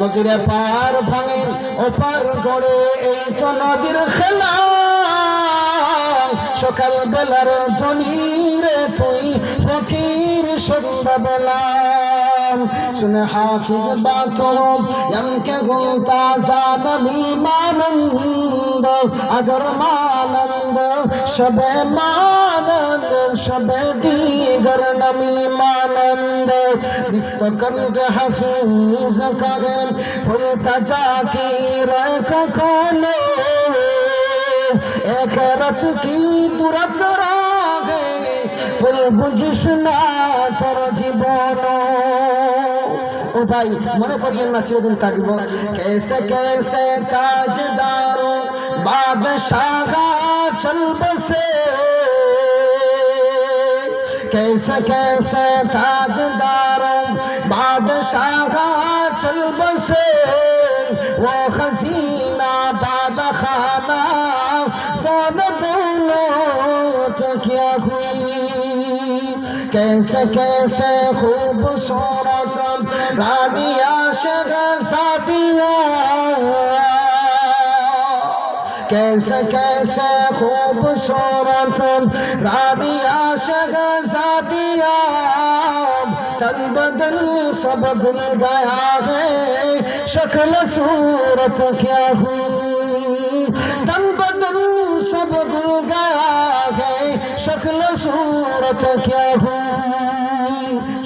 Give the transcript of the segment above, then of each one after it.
নদীরে পার ভাঙে ওপার গড়ে এই তো নদীর খেলা। সকাল বেলার ধনী তুই ফকির সন্ধ্যাবেলা। শুনে হাফিজ বাতম এমকে গুলতা জানবি মানন্দ, আগর মানন্দ, সবে মানন্দ, সবে দিগর নমি মানন্দ। লিপ্ত কণ্ঠ হাফিজ করেন ফুলতা জাকির কখনো। এক রাত কি দুরাত রাগে, ফুল বুঝিস না তোর জীবন। ও ভাই মনে করিয়েন না চিরদিন থাকবো কেসে কেসে তাজদার বাদশাহ চল বসে कैसे कैसे ताजदार बादशाह चल बसे वो खजीना बाद खाना दोनों दोनों तो क्या हुई कैसे कैसे खूबसूरत रानी आशिक सादिया कैसे कैसे खूबसूरत रानिया शहजादिया तन बदन सब भूल गया है शक्ल सूरत क्या हुई? तन बदन सब भूल गया है शक्ल सूरत क्या हुई?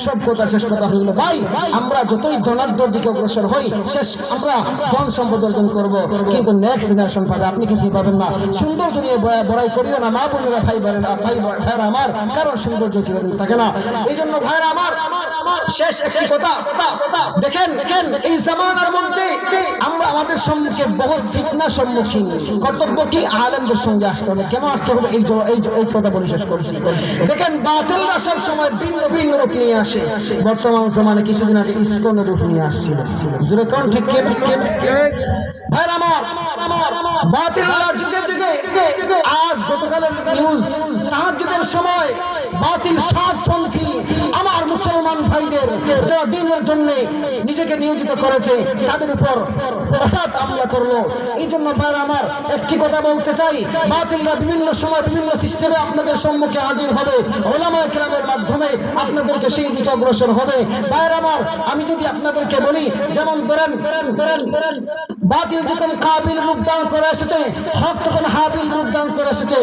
সব কথা শেষ কথা হইল ভাই, আমরা যতই ধনাঢ্যর দিকে অগ্রসর হই, শেষ আমরা ধন সম্পদ অর্জন করব। কিন্তু নেক্সট জেনারেশন পাবে, আপনি কিছুই পাবেন না। সৌন্দর্য নিয়ে বড়াই করিও না, মা বোনেরা, ভাই বোনেরা, ভাই ভাইরা আমার, কারণ সৌন্দর্য চিরদিন থাকে না। এই জন্য ভাইরা আমার, শেষ একটি কথা। দেখেন দেখেন, এই জামানার মধ্যে আমরা আমাদের সম্মুখে বহুত ফিতনা সম্মুখীন। কর্তব্য কি? আলেমদের সঙ্গে আসতে হবে। কেন আসতে হবে? এই এই কথা বলে শেষ করছি। দেখেন বাতিলরা সব সময় ভিন্ন ভিন্ন রূপ নিয়ে আসে। বর্তমান জমানে কিছুদিন আগে ইস্কনের রূপ নিয়ে আসছিল। জোরে কোন ঠিক কে ঠিক কে ভাই আমার বাতিলরা যুগে যুগে। আজ গতকালের নিউজ সাহায্যের সময় বাতিল সাত যারা দিনের জন্য নিজেকে নিয়োজিত করেছে, তাদের উপর হঠাৎ হামলা করল। এই জন্য ভাইরা আমার একটি কথা বলতে চাই। বাতিলরা বিভিন্ন সময় বিভিন্ন সিস্টেমে আপনাদের সম্মুখে হাজির হবে। ওলামা কেরামের মাধ্যমে আপনাদেরকে সেই দিকে অগ্রসর হবে। ভাইরা আমার, আমি যদি আপনাদেরকে বলি, যেমন ধরেন, বাতিল যখন কাবিল রূপ দান করে এসেছে, হক তখন হাবিল রূপ দান করে এসেছে।